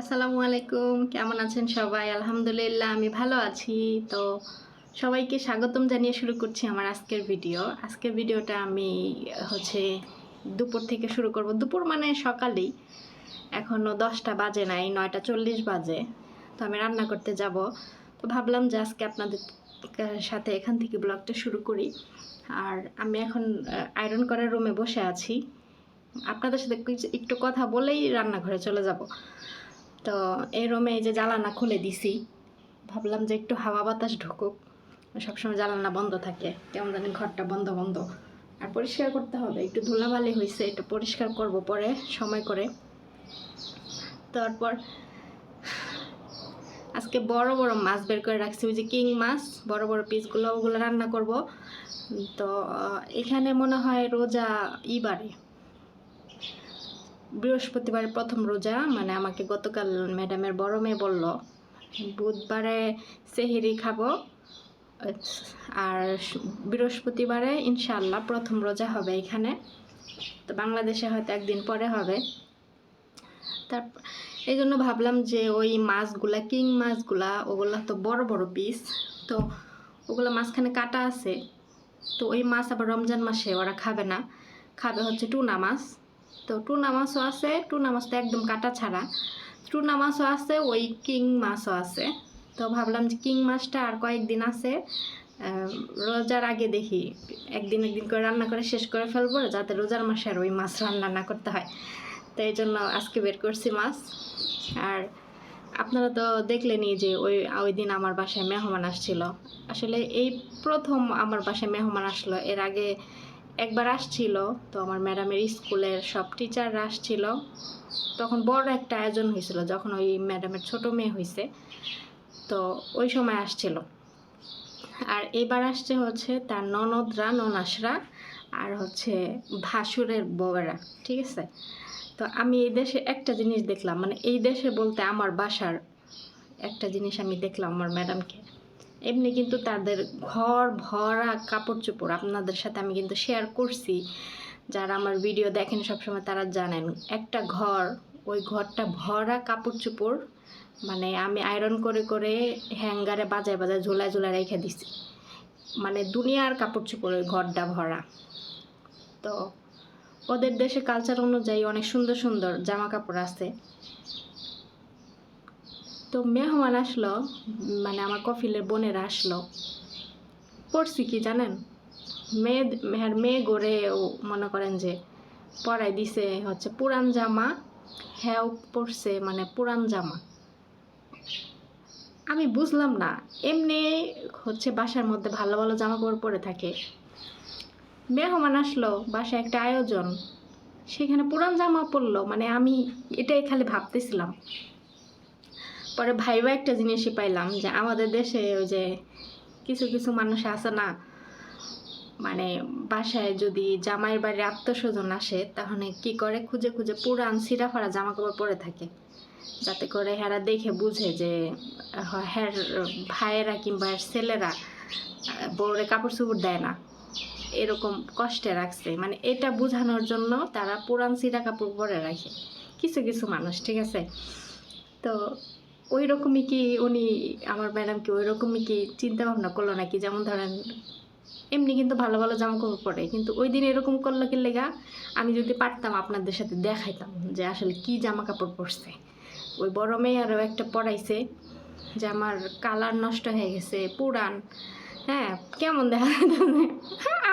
আসসালামু আলাইকুম। কেমন আছেন সবাই? আলহামদুলিল্লাহ, আমি ভালো আছি। তো সবাইকে স্বাগতম জানিয়ে শুরু করছি আমার আজকের ভিডিও। আজকের ভিডিওটা আমি হচ্ছে দুপুর থেকে শুরু করব। দুপুর মানে সকালেই। এখনও দশটা বাজে নাই, নয়টা চল্লিশ বাজে। তো আমি রান্না করতে যাব। তো ভাবলাম যে আজকে আপনাদের সাথে এখান থেকে ব্লগটা শুরু করি। আর আমি এখন আয়রন করার রুমে বসে আছি। আপনাদের সাথে একটু কথা বলেই রান্নাঘরে চলে যাব। তো এই রুমে এই যে জ্বালানা খুলে দিছি। ভাবলাম যে একটু হাওয়া বাতাস ঢুকুক। সবসময় জ্বালানা বন্ধ থাকে। কেমন জানি ঘরটা বন্ধ বন্ধ। আর পরিষ্কার করতে হবে। একটু ধুলাবালি হয়েছে একটু পরিষ্কার করব পরে, সময় করে। তারপর আজকে বড় বড় মাছ বের করে রাখছি। ওই যে কিং মাছ, বড় বড় পিসগুলো, ওগুলো রান্না করব। তো এখানে মনে হয় রোজা ইবারে বৃহস্পতিবারে প্রথম রোজা মানে আমাকে গতকাল ম্যাডামের বড় মেয়ে বলল, বুধবারে সেহেরি খাব, আর বৃহস্পতিবারে ইনশাল্লাহ প্রথম রোজা হবে এখানে। তো বাংলাদেশে হয়তো একদিন পরে হবে। তার এই জন্য ভাবলাম যে ওই মাছগুলা, কিং মাছগুলা, ওগুলা তো বড় বড় পিস তো ওগুলো মাঝখানে কাটা আছে। তো ওই মাছ আবার রমজান মাসে ওরা খাবে না। খাবে হচ্ছে টুনা মাছ। তো টুনা মাছও আছে টুনা মাছ তো একদম কাটা ছাড়া। টুনা মাছও আছে, ওই কিং মাছও আছে। তো ভাবলাম যে কিং মাছটা আর কয়েকদিন আছে রোজার আগে দেখি। একদিন একদিন করে রান্না করে শেষ করে ফেলব, যাতে রোজার মাসে আর ওই মাছ রান্না না করতে হয়। তো এই জন্য আজকে বের করছি মাছ। আর আপনারা তো দেখলেনই যে ওই ওই দিন আমার বাসায় মেহমান আসছিল। আসলে এই প্রথম আমার বাসায় মেহমান আসলো, এর আগে একবার আসছিল, তো আমার ম্যাডামের স্কুলের সব টিচাররা আসছিল। তখন বড় একটা আয়োজন হয়েছিল, যখন ওই ম্যাডামের ছোট মেয়ে হয়েছে। তো ওই সময় আসছিল। আর এবার আসছে হচ্ছে তার ননদরা, ননাসরা, আর হচ্ছে ভাসুরের বউয়েরা, ঠিক আছে? তো আমি এই দেশে একটা জিনিস দেখলাম মানে এই দেশে বলতে আমার বাসার একটা জিনিস আমি দেখলাম আমার ম্যাডামকে। এমনি কিন্তু তাদের ঘর ভরা কাপড় চোপড় আপনাদের সাথে আমি কিন্তু শেয়ার করছি। যারা আমার ভিডিও দেখেন সবসময় তারা জানেন, একটা ঘর, ওই ঘরটা ভরা কাপড় চোপড় মানে আমি আয়রন করে করে হ্যাঙ্গারে বাজায় বাজায় ঝোলায় ঝোলায় রেখে দিছি। মানে দুনিয়ার কাপড় ওই ঘরটা ভরা। তো ওদের দেশে কালচার অনুযায়ী অনেক সুন্দর সুন্দর জামা কাপড় আছে। তো মেহমান আসলো মানে আমার কফিলের বোনেরা আসলো। পড়ছি কি জানেন? মেয়ে মেয়ের মেয়ে গড়ে ও মনে করেন যে পরাই দিছে হচ্ছে পুরান জামা হ্যাঁ পড়ছে মানে পুরান জামা। আমি বুঝলাম না, এমনি হচ্ছে বাসার মধ্যে ভালো ভালো জামা কাপড় পরে থাকে। মেহমান আসলো, বাসায় একটা আয়োজন। সেখানে পুরান জামা পরলো মানে আমি এটাই খালি ভাবতেছিলাম। পরে ভাইবা একটা জিনিসই পাইলাম যে আমাদের দেশে ওই যে কিছু কিছু মানুষ আছে না মানে বাসায় যদি জামাইয়ের বাড়ির আত্মস্বজন আসে তাহলে কি করে? খুঁজে খুঁজে পুরান সিরা ফাড়া জামা কাপড় পরে থাকে। যাতে করে হেরা দেখে বুঝে যে, হ- হ্যার ভাইয়েরা কিংবা ছেলেরা বউরে কাপড় চোপড় দেয় না। এরকম কষ্টে রাখছে। মানে এটা বোঝানোর জন্য তারা পুরান সিরা কাপড় পরে রাখে। কিছু কিছু মানুষ, ঠিক আছে? তো ওই রকমই কি উনি আমার ম্যাডাম কি ওই রকমই কি চিন্তা ভাবনা করল নাকি? যেমন ধরেন, এমনি কিন্তু ভালো ভালো জামা কাপড় পরে, কিন্তু ওই দিন এরকম করল কি লেগা? আমি যদি পারতাম আপনাদের সাথে দেখাইতাম যে আসলে কি জামা কাপড় পরছে। ওই বড় মেয়ে আরও একটা পরাইছে যে আমার কালার নষ্ট হয়ে গেছে, পুরান। হ্যাঁ কেমন দেখা?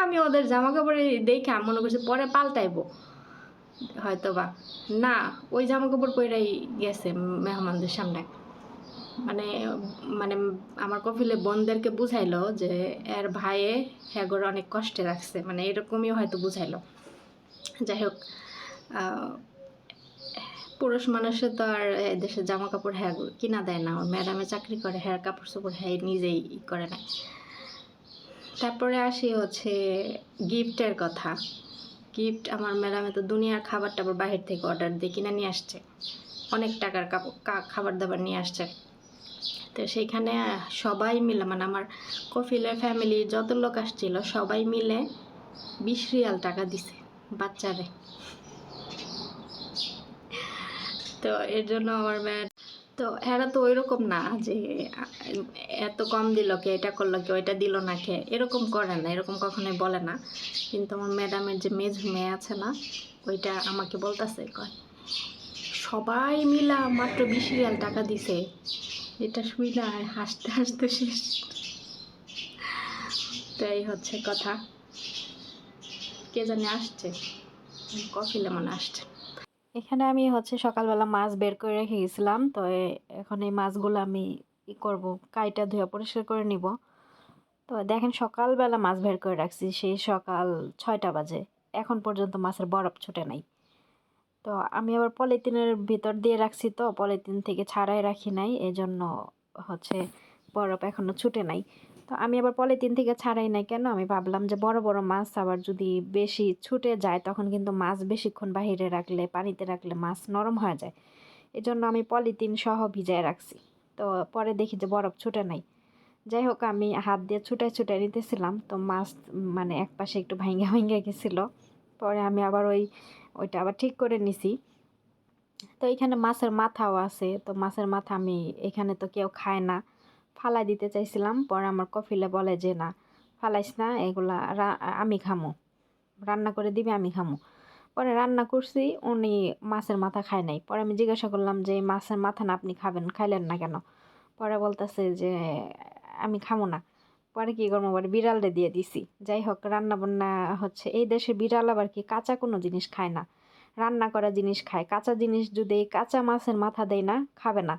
আমি ওদের জামা কাপড়ে দেখে মনে করছি পরে পাল্টাইবো। হয়তো বা না, ওই জামা কাপড় পরেই গেছে মেহমানদের সামনে। মানে মানে আমার কফিলে বোনদেরকে বুঝাইলো যে এর ভাইয়ে হ্যাগর অনেক কষ্টে রাখছে। মানে এরকমই হয়তো বুঝাইলো। যাই হোক পুরুষ মানুষের তো আর দেশে জামা কাপড় হ্যাঁ কিনা দেয় না। ম্যাডামে চাকরি করে হ্যাঁ কাপড় চোপড় হ্যাঁ নিজেই করে না। তারপরে আসি হচ্ছে গিফটের কথা। গিফট, আমার ম্যাডামে তো দুনিয়ার খাবার টাবার বাহির থেকে অর্ডার দিয়ে কিনে নিয়ে আসছে। অনেক টাকার খাবার দাবার নিয়ে আসছে। তো সেইখানে সবাই মিলে মানে আমার কফিলের ফ্যামিলি যত লোক আসছিল, সবাই মিলে বিশ রিয়াল টাকা দিছে বাচ্চারে। তো এর জন্য আমার ম্যাড, তো এরা তো ওইরকম না যে, এত কম দিল কে, এটা করল কে, ওইটা দিল না কে, এরকম করে না, এরকম কখনোই বলে না। কিন্তু আমার ম্যাডামের যে মেজ মেয়ে আছে না, ওইটা আমাকে বলতেছে, কয়, সবাই মিলা মাত্র বিশ রিয়াল টাকা দিছে এটা শুই না হাসতে হাসতে শেষ। তাই হচ্ছে কথা। কে জানি আসছে? কফি লেমন আসছে। এখানে আমি হচ্ছে সকালবেলা মাছ বের করে রেখে গেছিলাম, তো এখন এই মাছগুলো আমি ই করব, কাইটা ধুয়ে পরিষ্কার করে নিব। তো দেখেন সকালবেলা মাছ বের করে রাখছি, সেই সকাল ছয়টা বাজে। এখন পর্যন্ত মাছের বরফ ছুটে নাই। তো আমি আবার পলিথিনের ভিতর দিয়ে রাখছি তো, পলিথিন থেকে ছাড়াই রাখি নাই, এজন্য হচ্ছে বরফ এখনও ছুটে নাই। তো আমি আবার পলিথিন থেকে ছাড়াই নাই কেন? আমি ভাবলাম যে বড় বড় মাছ আবার যদি বেশি ছুটে যায়, তখন কিন্তু মাছ বেশিক্ষণ বাহিরে রাখলে, পানিতে রাখলে মাছ নরম হয়ে যায়। এজন্য আমি পলিথিন সহ ভিজায় রাখছি। তো পরে দেখি যে বরফ ছুটে নাই। যাই হোক, আমি হাত দিয়ে ছুটাই ছুটাই নিতেছিলাম, তো মাছ মানে এক পাশে একটু ভাঙ্গা ভাঙ্গা গেছিল। পরে আমি আবার ওই ওইটা আবার ঠিক করে নিছি। তো এখানে মাছের মাথাও আছে, তো মাছের মাথা আমি এখানে তো কেউ খায় না। ফালাই দিতে চাইছিলাম, পরে আমার কফিলে বলে যে, না, ফালাইস না, এগুলা আমি খামো। রান্না করে দিবে, আমি খামো। পরে রান্না করছি, উনি মাছের মাথা খায় নাই। পরে আমি জিজ্ঞাসা করলাম যে মাছের মাথা না আপনি খাবেন, খাইলেন না কেন? পরে বলতেছে যে, আমি খামো না। পরে কি করব? পরে বিড়ালরে দিয়ে দিছি। যাই হোক রান্না বান্না হচ্ছে। এই দেশে বিড়াল আবার কি কাঁচা কোনো জিনিস খায় না। রান্না করা জিনিস খায়। কাঁচা জিনিস যদি কাঁচা মাছের মাথা দেয় না, খাবে না।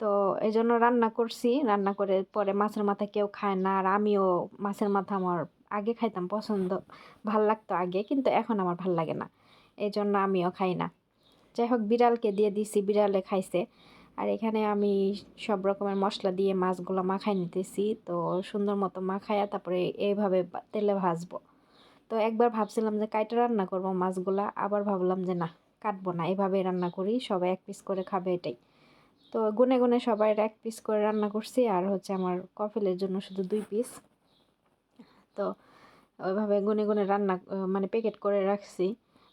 তো এই জন্য রান্না করছি। রান্না করে পরে মাছের মাথা কেউ খায় না। আর আমিও মাছের মাথা আমার আগে খাইতাম পছন্দ। ভালো লাগতো আগে, কিন্তু এখন আমার ভালো লাগে না। এই জন্য আমিও খাই না। যাই হোক, বিড়ালকে দিয়ে দিছি। বিড়ালে খাইছে। আর এখানে আমি সব রকমের মশলা দিয়ে মাছগুলো মাখাই নিতেছি। তো সুন্দর মতো মাখাইয়া তারপরে এইভাবে তেলে ভাজবো। তো একবার ভাবছিলাম যে কাইটা রান্না করব মাছগুলা, আবার ভাবলাম যে না, কাটবো না। এভাবে রান্না করি, সবাই এক পিস করে খাবে এটাই। তো গুনে গুনে সবাই এক পিস করে রান্না করছি, আর হচ্ছে আমার কফিলের জন্য শুধু দুই পিস তো ওইভাবে গুনে গুনে রান্না মানে প্যাকেট করে রাখছি।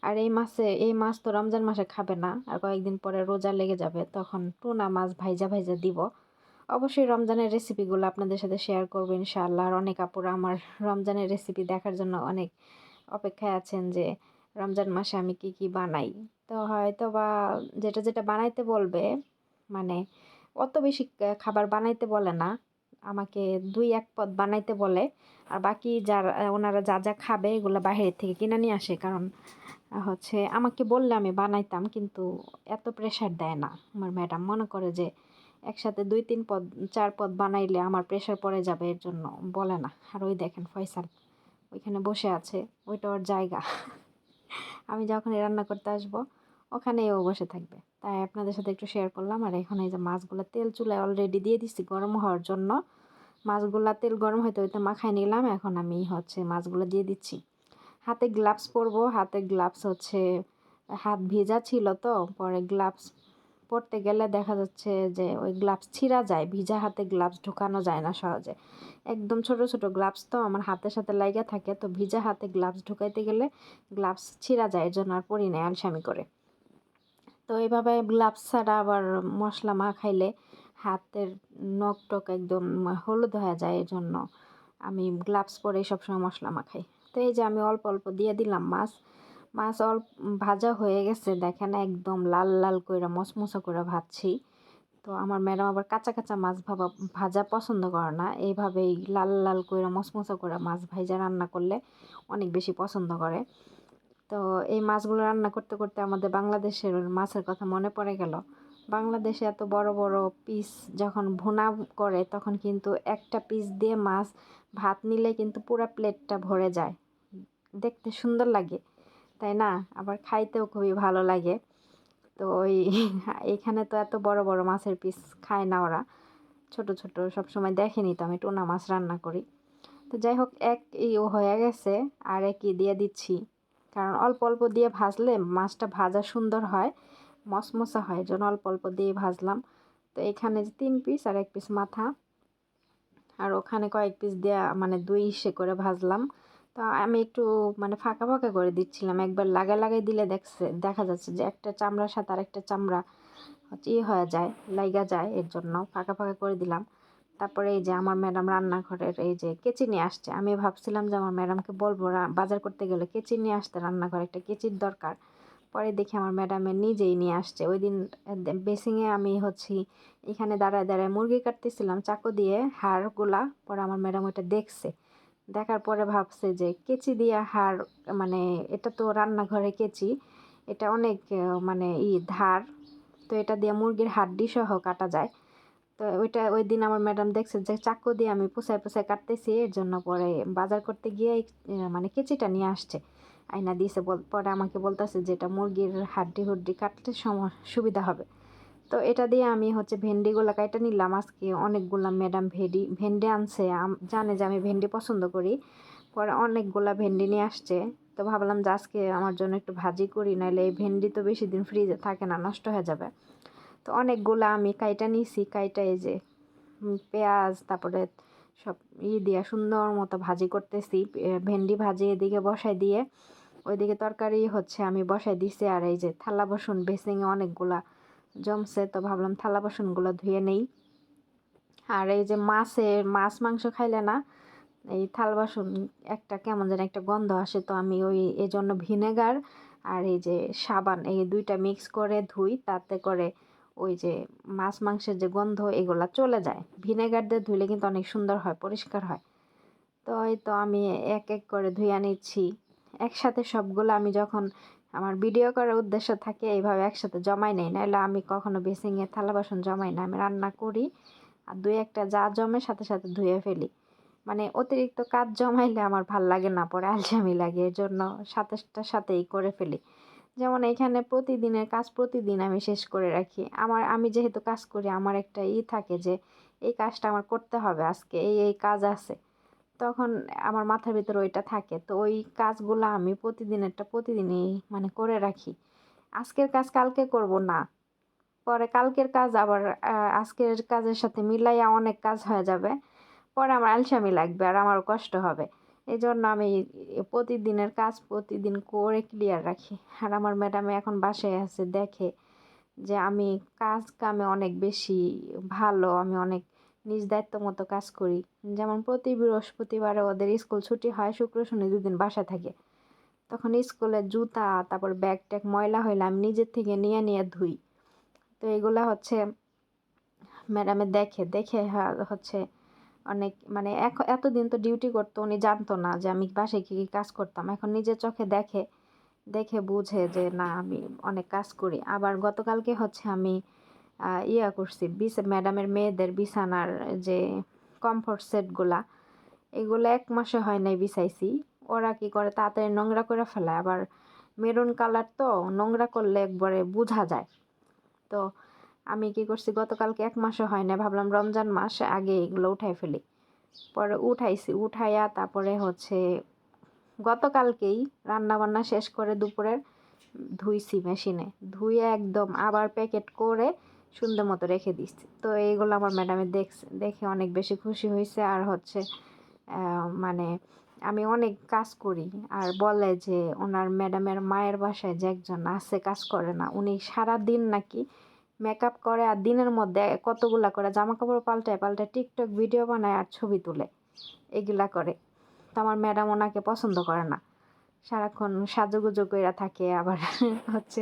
আর এই মাসে, এই মাছ তো রমজান মাসে খাবে না। আর কয়েকদিন পরে রোজা লেগে যাবে, তখন টুনা মাছ ভাইজা ভাইজা দিব। অবশ্যই রমজানের রেসিপিগুলো আপনাদের সাথে শেয়ার করব ইনশাআল্লাহ। আর অনেক আপুরা আমার রমজানের রেসিপি দেখার জন্য অনেক অপেক্ষায় আছেন যে, রমজান মাসে আমি কি কি বানাই। তো হয়তো বা যেটা যেটা বানাইতে বলবে মানে অত বেশি খাবার বানাইতে বলে না। আমাকে দুই এক পদ বানাইতে বলে। আর বাকি যারা, ওনারা যা যা খাবে, এগুলো বাইরের থেকে কিনে নিয়ে আসে। কারণ হচ্ছে আমাকে বললে আমি বানাইতাম কিন্তু এত প্রেশার দেয় না। আমার ম্যাডাম মনে করে যে একসাথে দুই, তিন পদ, চার পদ বানাইলে আমার প্রেশার পড়ে যাবে, এর জন্য বলে না। আর ওই দেখেন ফয়সাল, ওইখানে বসে আছে, ওইটা ওর জায়গা। আমি যখন রান্না করতে আসব, ওখানেই ও বসে থাকবে। তাই আপনাদের সাথে একটু শেয়ার করলাম, আর এখন এই যে মাছগুলো তেল চুলায় অলরেডি দিয়ে দিচ্ছি গরম হওয়ার জন্য। মাছগুলা তেল গরম হইতে হইতে মাখায় নিলাম, এখন আমি হচ্ছে মাছগুলো দিয়ে দিচ্ছি। হাতে গ্লাভস পরবো, হাতে গ্লাভস হচ্ছে, হাত ভেজা ছিল তো, পরে গ্লাভস পরতে গেলে দেখা যাচ্ছে যে ওই গ্লাভস ছিঁড়া যায়, ভিজা হাতে গ্লাভস ঢোকানো যায় না সহজে। একদম ছোট ছোট গ্লাভস তো আমার হাতের সাথে লাগা থাকে, তো ভিজা হাতে গ্লাভস ঢুকাইতে গেলে গ্লাভস ছিঁড়া যায় এর জন্য আর পরি নাই আলসামি করে। তো এইভাবে গ্লাভস ছাড়া আবার মশলা মা খাইলে হাতের নখ টক একদম হলুদ হয়ে যায় এর জন্য আমি গ্লাভস পরে সবসময় মশলা মাখাই। তো এই যে আমি অল্প অল্প দিয়ে দিলাম মাছ মাছ অল্প ভাজা হয়ে গেছে। দেখেন একদম লাল লাল করে মশমশা করে ভাজছি। তো আমার ম্যাডাম আবার কাঁচা কাঁচা মাছ ভাবা, ভাজা পছন্দ করে না। এইভাবেই লাল লাল করে মশমশা করে মাছ ভাজা রান্না করলে অনেক বেশি পছন্দ করে। তো এই মাছগুলো রান্না করতে করতে আমাদের বাংলাদেশের মাছের কথা মনে পড়ে গেল। বাংলাদেশে এত বড় বড় পিস যখন ভুনা করে তখন কিন্তু একটা পিস দিয়ে মাছ ভাত নিলে কিন্তু পুরো প্লেটটা ভরে যায়। দেখতে সুন্দর লাগে, তাই না? আবার খাইতেও খুবই ভালো লাগে। তো ওই এখানে তো এত বড় বড় মাছের পিস খায় না ওরা। ছোট ছোট সব সময় দেখেনি তো আমি টোনা মাছ রান্না করি। তো যাই হোক, এক ই হয়ে গেছে, আর একই দিয়ে দিচ্ছি। কারণ অল্প অল্প দিয়ে ভাজলে মাছটা ভাজা সুন্দর হয়, মশমশা হয় জন্য অল্প অল্প দিয়ে ভাজলাম। তো এখানে যে তিন পিস আর এক পিস মাথা। আর ওখানে কয়েক পিস দেওয়া মানে দুই ইসে করে ভাজলাম। তো আমি একটু মানে ফাঁকা ফাঁকা করে দিচ্ছিলাম। একবার লাগাই লাগাই দিলে দেখছে, দেখা যাচ্ছে যে একটা চামড়ার সাথে আরেকটা চামড়া হচ্ছে ই হয়ে যায়, লাইগা যায় এর জন্য। ফাঁকা ফাঁকা করে দিলাম। তারপরে এই যে আমার ম্যাডাম রান্নাঘরের এই যে কেচি নিয়ে আসছে। আমি ভাবছিলাম যে আমার ম্যাডামকে বলব বাজার করতে গেলে কেচি নিয়ে আসতে রান্নাঘরে একটা কেচির দরকার। পরে দেখি আমার ম্যাডামের নিজেই নিয়ে আসছে। ওই দিন বেসিংয়ে আমি হচ্ছি, এখানে দাঁড়ায় দাঁড়ায় মুরগি কাটতেছিলাম, চাকু দিয়ে হাড়গুলা, পরে আমার ম্যাডাম ওটা দেখছে। দেখার পরে ভাবছে যে কেচি দিয়ে হাড় মানে এটা তো রান্নাঘরে কেচি, এটা অনেক মানে ই ধার, তো এটা দিয়ে মুরগির হাড্ডি সহ কাটা যায়। তো ওইটা ওই দিন আমার ম্যাডাম দেখছে যে চাকু দিয়ে আমি পুষায় পুষায় কাটতেছি, এর জন্য পরে বাজার করতে গিয়ে মানে কেচিটা নিয়ে আসছে। আয়না দিয়েছে পরে আমাকে বলতেছে যে এটা মুরগির হাড্ডি হুড্ডি কাটতে সুবিধা হবে। তো এটা দিয়ে আমি হচ্ছে ভেন্ডিগুলো কাইটা নিলাম। আজকে অনেকগুলা ম্যাডাম ভেন্ডি ভেন্ডি আনছে। জানে যে আমি ভেন্ডি পছন্দ করি। পরে অনেকগুলা ভেন্ডি নিয়ে আসছে। তো ভাবলাম যে আজকে আমার জন্য একটু ভাজি করি নাহলে এই ভেন্ডি তো বেশি দিন ফ্রিজে থাকে না, নষ্ট হয়ে যাবে। তো অনেকগুলা আমি কাইটা নিয়েছি কাইটা এই যে পেঁয়াজ, তারপরে সব ই দিয়ে সুন্দর মতো ভাজি করতেছি। ভেন্ডি ভাজি এদিকে বসাই দিয়ে ওইদিকে তরকারি হচ্ছে, আমি বসাই দিছি আর এই যে থালা বাসন বেসিংয়ে অনেকগুলা জমছে, তো ভাবলাম থালা বাসনগুলো ধুয়ে নেই। আর এই যে মাছের মাছ, মাংস খাইলে না, এই থাল বাসন একটা কেমন যেন একটা গন্ধ আসে, তো আমি ওই এই জন্য ভিনেগার আর এই যে সাবান, এই দুইটা মিক্স করে ধুই, তাতে করে ওই যে মাছ, মাংসের যে গন্ধ এগুলা চলে যায়। ভিনেগার দিয়ে ধুইলে কিন্তু অনেক সুন্দর হয়, পরিষ্কার হয়। তো এই তো আমি এক এক করে ধুইয়া নিচ্ছি। একসাথে সবগুলো আমি যখন আমার ভিডিও করার উদ্দেশ্য থাকে এইভাবে একসাথে জমাই নেই। নাহলে আমি কখনো বেসিংয়ে থালা বাসন জমাই না, আমি রান্না করি আর দুই একটা যা জমে সাথে সাথে ধুয়ে ফেলি। মানে অতিরিক্ত কাজ জমাইলে আমার ভালো লাগে না, পরে আলসামি লাগে এর জন্য সাথে সাথেই করে ফেলি। যেমন এখানে প্রতিদিনের কাজ প্রতিদিন আমি শেষ করে রাখি। আমার, আমি যেহেতু কাজ করি, আমার একটা ই থাকে যে এই কাজটা আমার করতে হবে, আজকে এই এই কাজ আছে। তখন আমার মাথার ভিতরে ওইটা থাকে। তো ওই কাজগুলো আমি প্রতিদিনেরটা প্রতিদিনই মানে করে রাখি। আজকের কাজ কালকে করব না। পরে কালকের কাজ আবার আজকের কাজের সাথে মিলাইয়া অনেক কাজ হয়ে যাবে। পরে আমার আলসামি লাগবে আর আমার কষ্ট হবে। এই জন্য আমি প্রতিদিনের কাজ প্রতিদিন করে ক্লিয়ার রাখি। আর আমার ম্যাডামে এখন বাসায় আছে, দেখে যে আমি কাজ কামে অনেক বেশি ভালো, আমি অনেক নিজ দায়িত্ব মতো কাজ করি। যেমন প্রতি বৃহস্পতিবারে ওদের স্কুল ছুটি হয়, শুক্র, শনি দুদিন বাসা থাকে। তখন স্কুলের জুতা, তারপর ব্যাগ ট্যাগ, ময়লা হইলে আমি নিজের থেকে নিয়ে নিয়ে ধুই। তো এগুলা হচ্ছে ম্যাডামে দেখে দেখে হচ্ছে অনেক মানে এতদিন তো ডিউটি করতো, উনি জানতো না যে আমি বাসায় কী কী কাজ করতাম। এখন নিজের চোখে দেখে দেখে বুঝে যে না, আমি অনেক কাজ করি। আবার গতকালকে হচ্ছে আমি ইয়া করছি বিছ ম্যাডামের মেয়েদের বিছানার যে কমফোর্ট সেটগুলা এগুলো এক মাসে হয় নাই বিছাইছি। ওরা কি করে তাড়াতাড়ি নোংরা করে ফেলে আবার মেরুন কালার তো নোংরা করলে একবারে বোঝা যায়। তো আমি কি করছি, গতকালকে এক মাসে হয় না ভাবলাম রমজান মাস, আগে এগুলো উঠাই ফেলি। পরে উঠাইছি, উঠাইয়া তারপরে হচ্ছে গতকালকেই রান্না বান্না শেষ করে দুপুরের ধুইছি মেশিনে। ধুয়ে একদম আবার প্যাকেট করে সুন্দর মতো রেখে দিচ্ছি তো এইগুলো আমার ম্যাডামে দেখছে দেখে অনেক বেশি খুশি হয়েছে। আর হচ্ছে মানে আমি অনেক কাজ করি। আর বলে যে ওনার ম্যাডামের মায়ের বাসায় যে একজন আছে, কাজ করে না। উনি সারা দিন নাকি মেকআপ করে আর দিনের মধ্যে কতগুলা করে জামা কাপড় পাল্টায় পাল্টায় টিকটক ভিডিও বানায় আর ছবি তুলে। এগুলা করে। তো আমার ম্যাডাম ওনাকে পছন্দ করে না। সারাক্ষণ সাজুগুজু কইরা থাকে, আবার হচ্ছে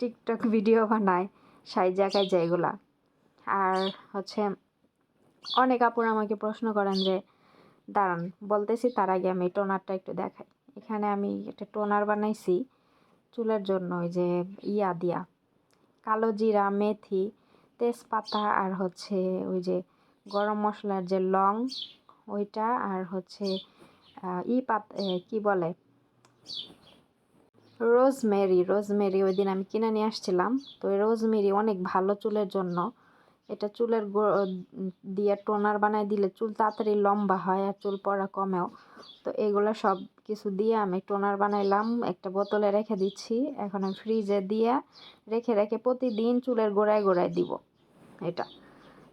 টিকটক ভিডিও বানায়। সাইজা কাইজা এগুলা আর হচ্ছে অনেক আপুর আমাকে প্রশ্ন করেন যে, দাঁড়ান, বলতেছি তার আগে আমি টোনারটা একটু দেখাই। এখানে আমি একটা টোনার বানাইছি চুলের জন্য, ওই যে ইয়া দিয়া। কালো জিরা, মেথি, তেজপাতা আর হচ্ছে ওই যে গরম মশলার যে লং, ওইটা আর হচ্ছে ই পাত কি বলে? রোজমেরি রোজমেরি ওই দিন আমি কিনে নিয়ে আসছিলাম। তো এই রোজমেরি অনেক ভালো চুলের জন্য। এটা চুলের দিয়ে টোনার বানায় দিলে চুল তাড়াতাড়ি লম্বা হয় আর চুল পড়া কমেও। তো এগুলো সব কিছু দিয়ে আমি টোনার বানাইলাম, একটা বোতলে রেখে দিচ্ছি। এখন আমি ফ্রিজে দিয়ে রেখে রেখে প্রতিদিন চুলের গোড়ায় গোড়ায় দিব এটা।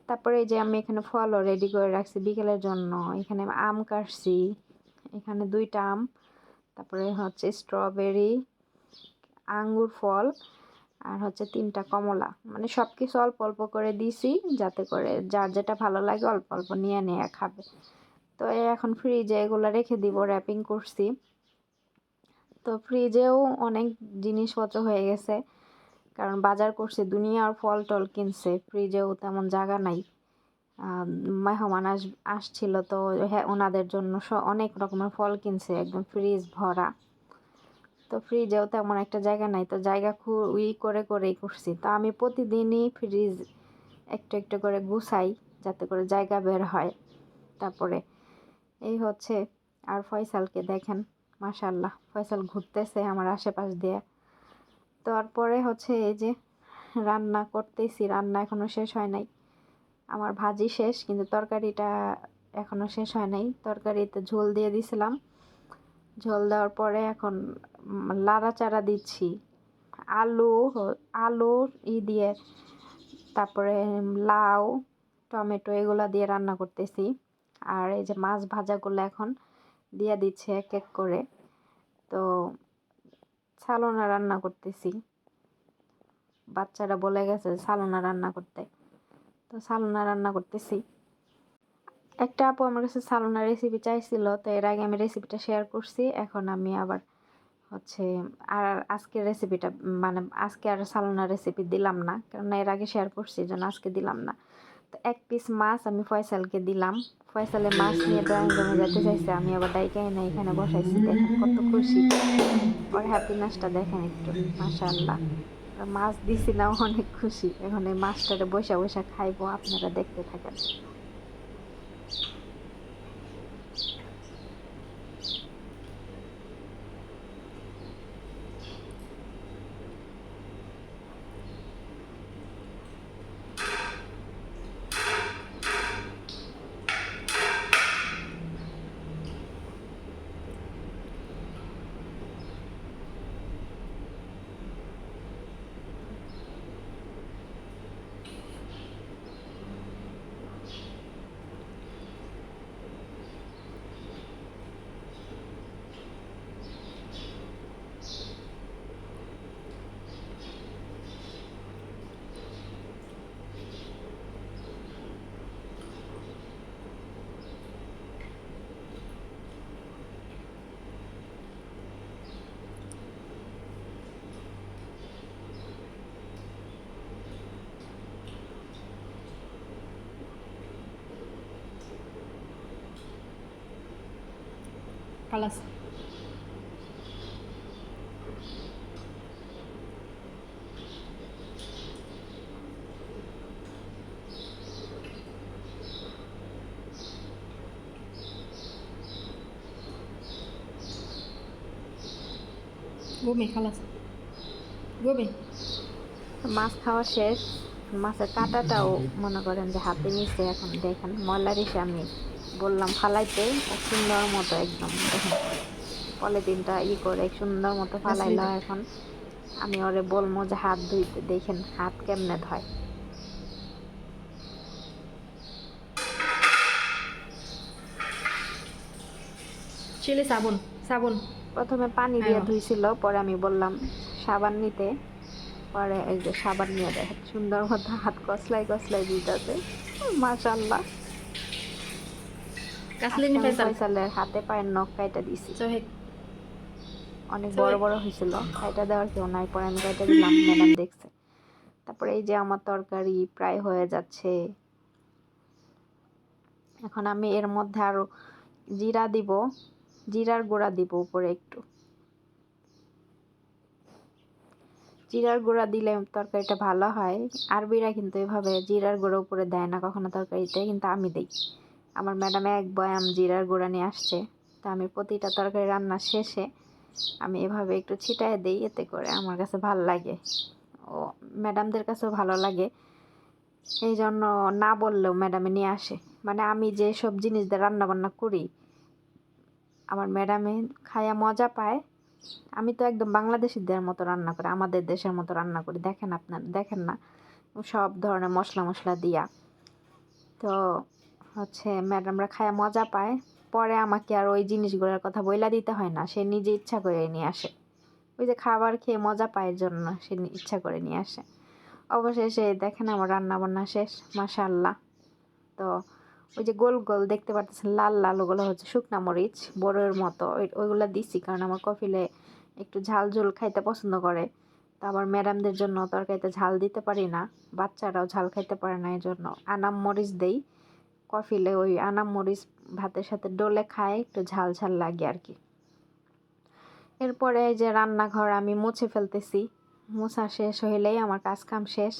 তারপরে এই যে আমি এখানে ফলও রেডি করে রাখছি বিকেলের জন্য। এখানে আম কাটছি। এখানে দুইটা আম। তারপরে হচ্ছে স্ট্রবেরি আঙ্গুর, ফল আর হচ্ছে তিনটা কমলা। মানে সব কিছু অল্প অল্প করে দিছি যাতে করে যার যেটা ভালো লাগে অল্প অল্প নিয়ে নিয়ে খাবে। তো এখন ফ্রিজে এগুলো রেখে দিব র্যাপিং করছি। তো ফ্রিজেও অনেক জিনিসপত্র হয়ে গেছে। কারণ বাজার করছে দুনিয়ার ফল টল কিনছে ফ্রিজেও তেমন জায়গা নাই। মেহমান আস, আসছিল তো হ্যাঁ ওনাদের জন্য অনেক রকমের ফল কিনছে, একদম ফ্রিজ ভরা। তো ফ্রিজেও তেমন একটা জায়গা নাই। তো জায়গা খু, ই করে, করেই করছি। তো আমি প্রতিদিনই ফ্রিজ একটু একটু করে গুছাই যাতে করে জায়গা বের হয়। তারপরে এই হচ্ছে আর ফয়সালকে দেখেন মাশাল্লাহ ফয়সাল ঘুরতেছে আমার আশেপাশ দিয়ে। তারপরে হচ্ছে এই যে রান্না করতেছি, রান্না এখনও শেষ হয় নাই। আমার ভাজি শেষ, কিন্তু তরকারিটা এখনও শেষ হয় নাই। তরকারিতে ঝোল দিয়ে দিছিলাম। ঝোল দেওয়ার পরে এখন লাড়াচাড়া দিচ্ছি। আলু আলু ই দিয়ে, তারপরে লাউ, টমেটো এগুলো দিয়ে রান্না করতেছি। আর এই যে মাছ ভাজাগুলো এখন দিয়ে দিচ্ছে এক এক করে। তো সালোনা রান্না করতেছি। বাচ্চারা বলে গেছে সালোনা রান্না করতে। তো সালোনা রান্না করতেছি। একটা আপু আমার কাছে সালোনা রেসিপি চাইছিল, তো এর আগে আমি রেসিপিটা শেয়ার করছি, এখন আমি আবার হচ্ছে আর আজকের রেসিপিটা মানে আজকে আর সালোনা রেসিপি দিলাম না, কারণ এর আগে শেয়ার করছি জন্য আজকে দিলাম না। তো এক পিস মাছ আমি ফয়সালকে দিলাম, ফয়সালে মাছ নিয়ে ড্রয়িং রুমে যেতে চাইছে, আমি আবার ডাইকাই না এখানে বসাইছি, দেখেন কত খুশি। ওর হ্যাপিনেসটা দেখেন একটু, মাশাআল্লাহ। আর মাছ দিছি না, অনেক খুশি। এখন এই মাছটারে বসে বসে খাইবো, আপনারা দেখতে থাকেন। খালাস। গোমে খালাস। গোমে। মাছ খাওয়া শেষ। মাছের কাঁটাটাও মনে করেন যে হাতে নিচ্ছে এখন দেখেন ময়লার এসে আমি বললাম ফালাইতে সুন্দর মতো একদম। দেখেন পলিথিনটা ই করে সুন্দর মতো ফালাইলো এখন। আমি ওরে বলব যে হাত ধুইতে দেখেন হাত কেমনে ধয়। চিলি সাবুন সাবুন। প্রথমে পানি দিয়ে। ধুইছিল পরে আমি বললাম সাবান নিতে। পরে এই যে সাবান নিয়ে দেখেন সুন্দর মতো হাত কসলাই কসলাই দিতেছে। মাশাল্লাহ কাসলিনি ফয়সালের হাতে পায়ের নখ কাইটা দিছি। অনেক বড় বড় হয়েছিল কাইটা দেওয়ার কেউ নাই পরে আমি কাইটা দিলাম ম্যাডাম দেখছে। তারপরে এই যে আমার তরকারি প্রায় হয়ে যাচ্ছে। এখন আমি এর মধ্যে আরও জিরা দিব জিরার গুঁড়া দিব উপরে একটু। জিরার গুঁড়া দিলে তরকারিটা ভালো হয়। আরবিরা কিন্তু এভাবে জিরার গুঁড়ো উপরে দেয় না কখনো তরকারিতে কিন্তু আমি দিই। আমার ম্যাডাম এক বয়াম জিরার গুঁড়া নিয়ে আসছে। তা আমি প্রতিটা তরকারি রান্না শেষে আমি এভাবে একটু ছিটায় দিই, এতে করে আমার কাছে ভালো লাগে। ও, ম্যাডামদের কাছেও ভালো লাগে। এই জন্য না বললেও ম্যাডামে নিয়ে আসে। মানে আমি যে সব জিনিস দিয়ে রান্না বান্না করি, আমার ম্যাডামে খায়া মজা পায়। আমি তো একদম বাংলাদেশিদের মতো রান্না করি, আমাদের দেশের মতো রান্না করি। দেখেন আপনার, দেখেন না, সব ধরনের মশলা মশলা দিয়া। তো হচ্ছে ম্যাডামরা খায় মজা পায়। পরে আমাকে আর ওই জিনিসগুলোর কথা বইলা দিতে হয় না, সে নিজে ইচ্ছা করে নিয়ে আসে। ওই যে খাবার খেয়ে মজা পায় জন্য সে ইচ্ছা করে নিয়ে আসে। অবশেষে দেখেন আমার রান্না বান্না শেষ মাশাল্লাহ তো ওই যে গোল গোল দেখতে পারতেছেন, লাল লাল, ওগুলো হচ্ছে শুকনা মরিচ, বড়ের মতো, ওই- ওইগুলো দিছি কারণ আমার কফিলে একটু ঝাল ঝোল খাইতে পছন্দ করে। তো আবার ম্যাডামদের জন্য তরকারিতে ঝাল দিতে পারি না, বাচ্চারাও ঝাল খাইতে পারে না এই জন্য আনাম মরিচ দেই। কফিলে ওই আনাম মরিচ ভাতের সাথে ডলে খায়, একটু ঝাল ঝাল লাগে আর কি। এরপরে যে রান্নাঘর আমি মুছে ফেলতেছি। মোছা শেষ হইলেই আমার কাজ কাম শেষ।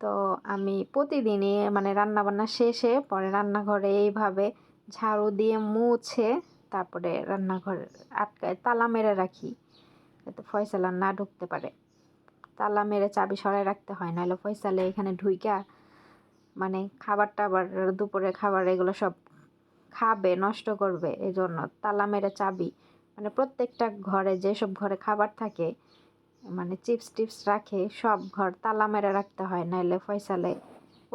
তো আমি প্রতিদিনই মানে রান্না বান্না শেষে পরে রান্নাঘরে এইভাবে ঝাড়ু দিয়ে মুছে তারপরে রান্নাঘর আটকায় তালা মেরে রাখি, যাতে ফয়সালা না ঢুকতে পারে। তালা মেরে চাবি সরাই রাখতে হয়, নাহলে ফয়সালে এখানে ঢুইকা মানে খাবার টাবার দুপুরে খাবার, এগুলো সব খাবে, নষ্ট করবে এই জন্য তালা মেরে চাবি। মানে প্রত্যেকটা ঘরে যেসব ঘরে খাবার থাকে মানে চিপস টিপস রাখে, সব ঘর তালা মেরে রাখতে হয় নাহলে ফয়সালে।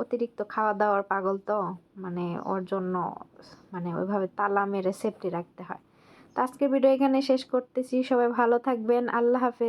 অতিরিক্ত খাওয়া দাওয়ার পাগল তো মানে ওর জন্য মানে ওইভাবে তালা মেরে সেফটি রাখতে হয়। তো আজকের ভিডিও এখানে শেষ করতেছি, সবাই ভালো থাকবেন, আল্লাহ হাফেজ।